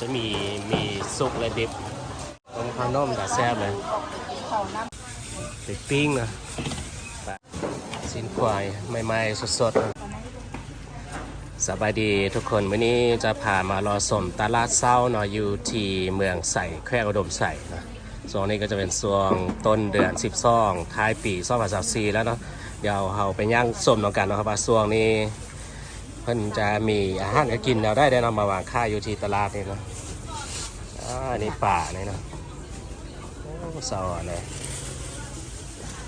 จะมีมีสุกและดิบต้มข้าวน่มแต่แซ่บเลยไปปิ้งนะสินควายใหม่ๆสดๆนะสบายดีทุกคนวันนี้จะพามารอสมตลาดเศร้าเนาะอยู่ที่เมืองใส่แควอุดมใส่นะส่วนนี้ก็จะเป็นส่วงต้นเดือน12ท้ายปี2024แล้วเนาะเดี๋ยวเราไปย่างสมเนาะกันนะครับว่าส่วงนี้ เพิ่นจะมีอาหารให้กินเราได้ได้นำมาวางค่ายอยู่ที่ตลาดนี่นะอ่านี่ป่านี่นะโอ้สวรรค์เลย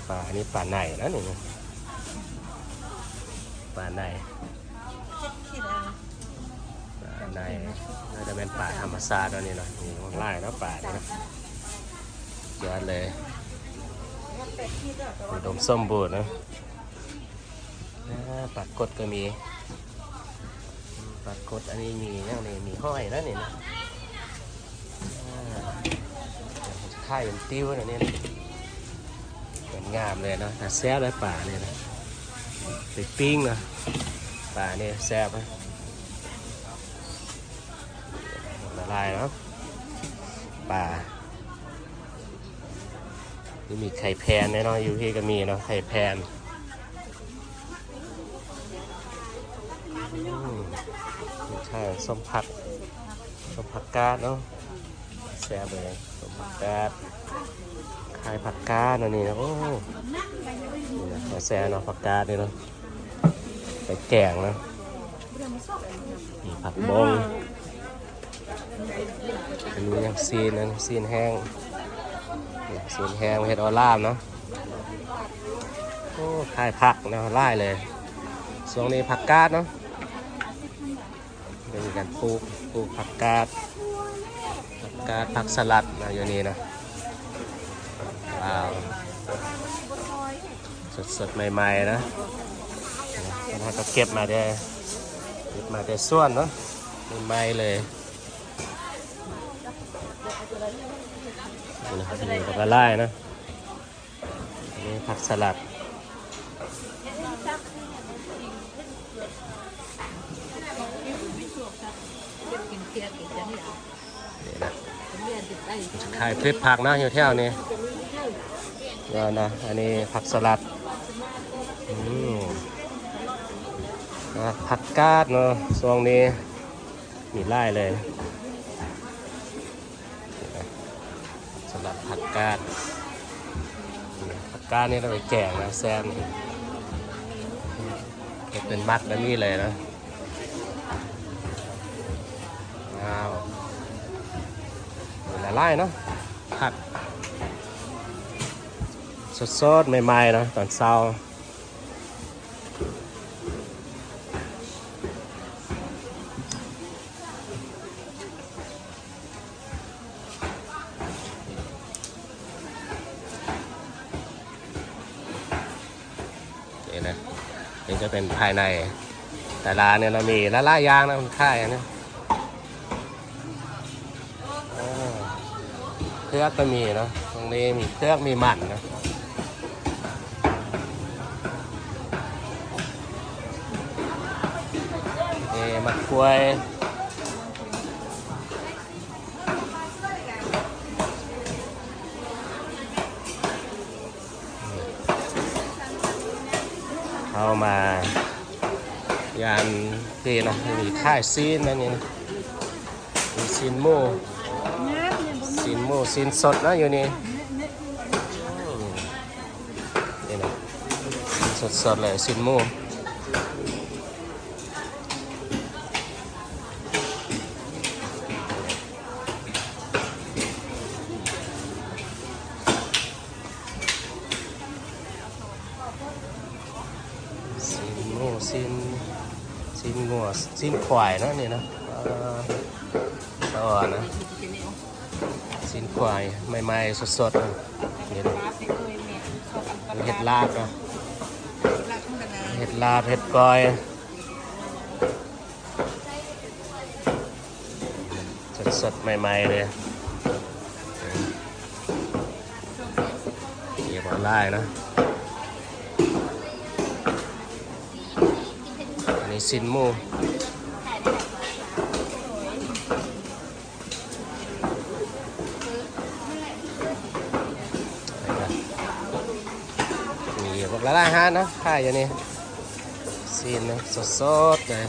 ป่านี่ป่าไหนนะนี่นะป่าไหนป่าไหนน่าจะเป็นป่าธรรมชาติแล้วนี่เนาะนี่มันไล่เนาะป่านี่เนาะยอดเลยอุดมสมบูรณ์นะอ่าปลากดก็มีากฏอันนี้มีอย่งนี้มีห้อยนะนี่นะอ่าค่ายเป็นติ้วนะเนี่ยนะเป็นงามเลยนะแต่แซ่บเลยป่าเนี่ยนะไปปิ้งนะป่าเนี่ยแซ่บนะละลายเนาะป่านี่มีไข่แพนแน่นอนอยู่ที่ก็มีเนาะไข่แพนอืม ใช่ สมผักสมผักกาดเนาะแซ่บเลยสมผักกาดขายผักกาดเนะนี่นะโอ้นี่นะมาแซ่บเนาะผักกาดนี่เนาะไปแกงนะมีผักบงอันนี้ยังซีนนะซีนแห้งซีนแห้งเห็ดออลามเนาะโอ้ขายผักเนาะไล่เลยช่วงนี้ผักกาดเนาะ เป็นการปลูกปลูกผักกาดผักกาดผักสลัดนะอยู่นี่นะว้าวสดสดใหม่ๆนะนะก็เก็บมาได้เก็บมาได้ส่วนเนาะใหม่ๆเลยนี่นะนี่ก็กระไล่นะนี่ผักสลัด นี่นะขายพริกผักนะอยู่แถวนี้เนี่นะอันนี้ผักสลัดอืมผักกาดเนาะช่วงนี้มีไล่เลยนี่นะสลัดผักกาดผักกาดนี่เราไปแกงนะแซมเก็บเป็นมัดแบบนี้เลยนะ ว้าวหลายไล่เนาะผักสดๆ ใหม่ๆเนาะตอนเช้านี่นะนี่จะเป็นภายใน แต่ร้านเนี่ยเรามีละลายยางนะมันค่ายอันเนี้ย อ่าือกก็มีนะตรงนี้มีเครือกมีหมันนะเอ่มะกรวยเข้ามายานที่นะมีค่ายซีนนั่นนี่นะมีซีนหมู สินสดนะอยู่นี่นี่นะสดสดๆเลยสินมูสินมูสินสินงัวสินควายนะนี่นะอ่าสวรรค์นะ สินควายใหม่ๆสดๆนะนี่นะเห็ดลาบนะเห็ดลาบเห็ดกอยสดๆใหม่ๆเลยเก็บออนไลน์นะอันนี้สินมู ละลายฮานนะค่ายอย่างนี้ซีนนะสดๆเลย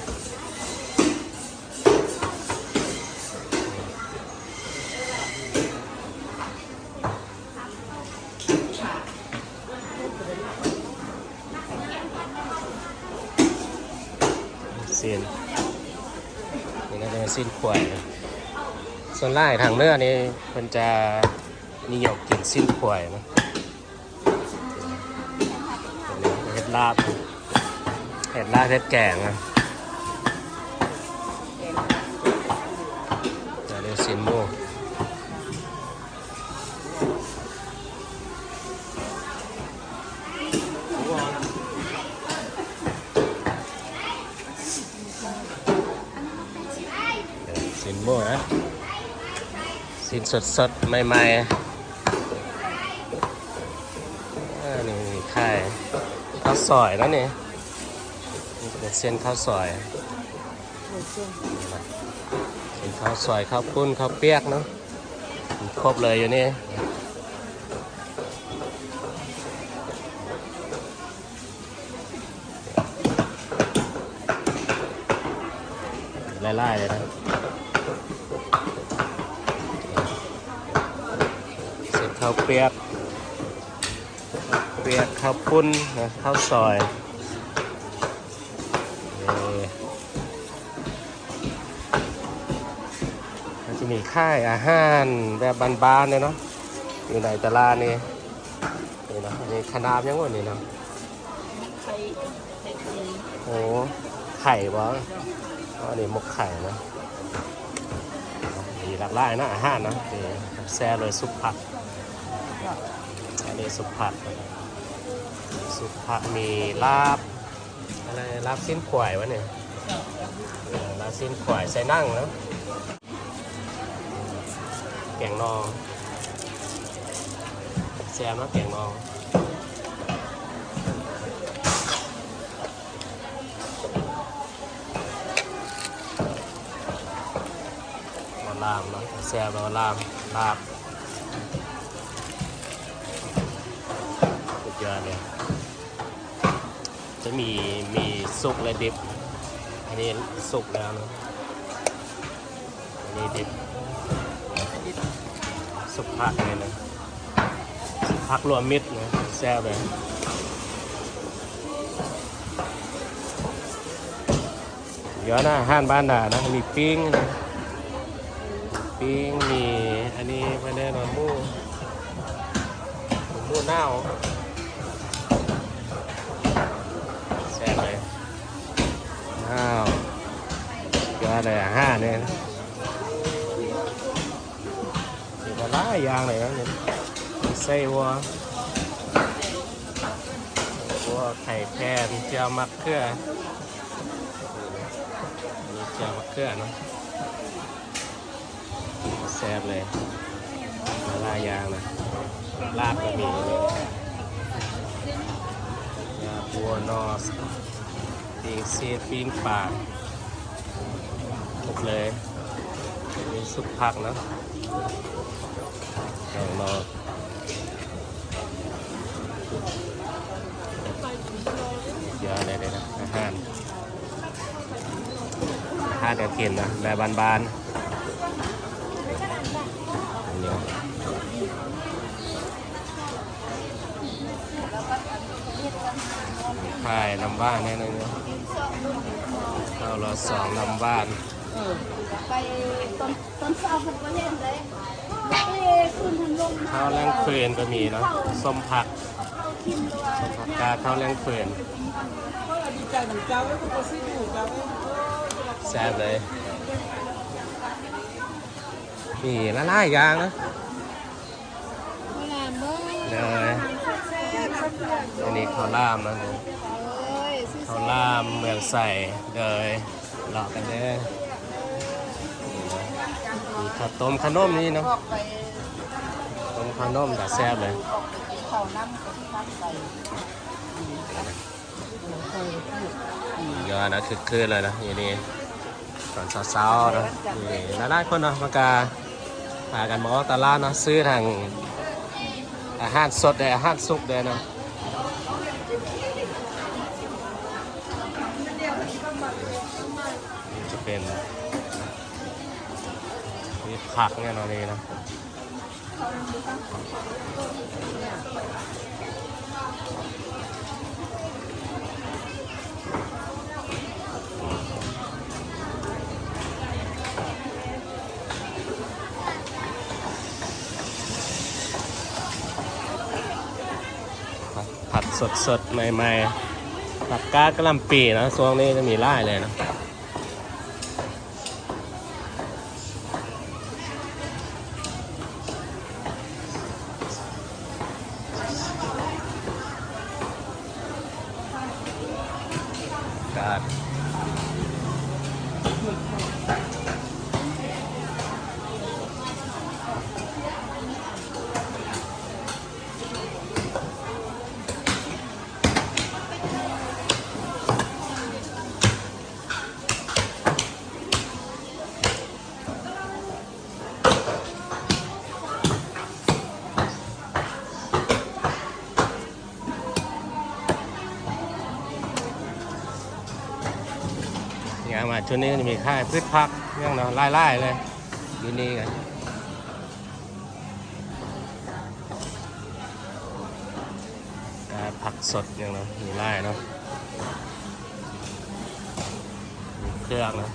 ซีนนี่น่าจะเป็นซีนขวายส่วนไล่ทางเนื้อนี่มันจะนิยมกินซีนขวายนะ ลาบ เห็ดลาบเห็ดแกงนะเรียกซินโมซินโมนะซินสดสดๆ ใหม่ ๆ ซอยแล้วนี่นี่เป็นเส้นข้าวซอยเส้นข้าวซอยข้าวปุ้นข้าวเปียกเนาะครบเลยอยู่นี่ไล่ๆเลยนะเส้นข้าวเปียก เปียกข้าวปุ้นนะข้าวซอยมันจะมีค่ายอาหารแบบบานๆเลยเนาะอยู่ในตลาดนี่นี่นะนนี้ขนาบยังวะนี่เนาะไข่โอ้ไข่บ่อันนี้หมกไข่นะมีหลากหลายนะอาหารนะนี่แซ่เลยซุปผักอันนี้ซุปผักนะ สุภามีลาบอะไรลาบสิ้นขวายวะเนี่ยลาบสิ้นขวายใส่นั่งเนาะแกงนองแซมนะแกงนองมาลามเนาะแซมมาลามลาบสุดยอดเลย จะมีมีสุกและดิบ อันนี้สุกแล้วนะอันนี้ดิบสุกผักเลยนะสุกผักรวมมิตรนะแซ่บเลยเยอะนะอาห้านบ้านด่านะ มีปิ้งนะปิ้งมีอันนี้ไม่ได้นอนมูหมูเน่า แซ่บเลย อ้าวเยอะเลยอาหาเนี่ยมีปลาร้าอย่างเลยนะเนี่ยมีไส้วัววัวไข่แพนเจียวมะเขือมีเจียวมะเขือเนาะแซ่บเลยปลาร้าอย่างนะลาบก็มีเลยยาบัวนอส ปีงเซียปีงปากหมดเลยมีสุกผักนะลองนอกเยอะเลยเลยนะอาหารอาหารการกินนะแบบบานๆอันนี้ ขายน้ำบ้านแน่นอนเนี่ยข้าวรอสองน้ำบ้านเออไปต้นต้นเสาผมก็เห็นเลยเอ้ขึ้นทันลงมาข้าวแรงเฟือนก็มีเนาะส้มผักเอากินด้วยส้มผักกาดข้าวแรงเฟือนก็ดีใจเหมือนเจ้าไอ้คุณก็ซื้ออยู่เจ้าไอ้แซ่บเลยมีละลายอยางนะเวลาเมื่อเลยอันนี้ข้าวล่ามนะ เขาล่ามเมืองใส่เลยหลอกกันเด้อมีข้าวต้มขนมนี่เนาะออกไปต้มขนมแต่แซ่บเลยออกไปกินข้าวน้ำกับที่พักไปเยอะนะคือคืนเลยนะอยู่นี่ตอนเช้าๆนะนี่หลายๆคนเนาะมากาพากันมาตลาดเนาะซื้อทางอาหารสดเลยอาหารสุกเลยเนาะ เป็นมี ผักเนี่ยเนาะนี่นะผัดสดสดๆ ใหม่ๆ ผักกาดกะลำปีนะช่วงนี้จะมีไล่เลยนะ การ ชนมาชุดนี้ก็จะมีค่ายพืชผักเรื่องเนาะไล่ๆเลย อยู่นี่กันผักสดอย่างเนาะมีไล่เนาะเครื่องนะ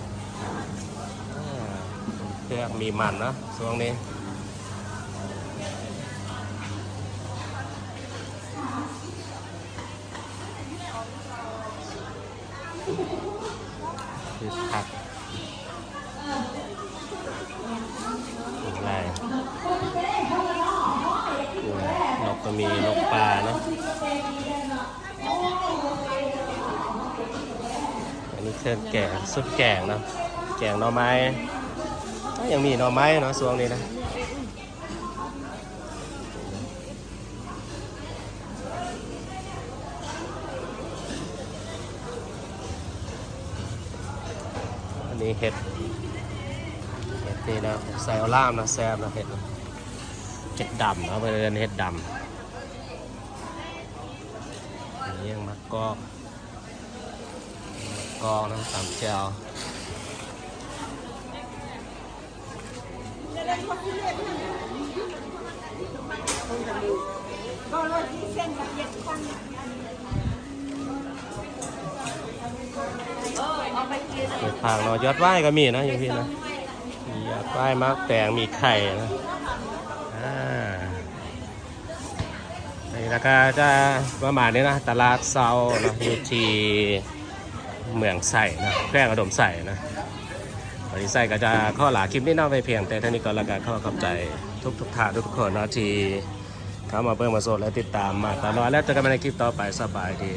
เครื่องมีมันเนาะช่วงนี้ อันนี้เครื่องแกงสุดแกงเนอะแกงหน่อไม้ยังมีหน่อไม้เนาะช่วงนี้นะอันนี้เห็ดเห็ดนี่นะใส่เอาล่ามนะแซมนะเห็ดเห็ดดำนะไปเรียนเห็ดดำอันนี้ยังมะกอก มะกอกนะตำแจวก็เลยที่เส้นละเอียดคนเออเอาไปกินเห็ดผักเนาะยอดไหว้ก็มีนะอย่างพี่นะมียอดไหว้มะแตงมีไข่นะอ่าอันนี้ราคาจะประมาณนี้นะตลาดเซาเนาะอยู่ที่ เมืองใส่นะแพร่งอุดมใส่นะวันนี้ใส่ก็จะข้อหลาคลิปนี้น่าไปเพียง แต่เท่านี้ก็แล้วกันข้อขอบใจทุกทุกท่านทุกคนนาะที่เข้ามาเพิ่มมาโซนและติดตามมาตลอดแล้วจะกันในคลิปต่อไปสบายดี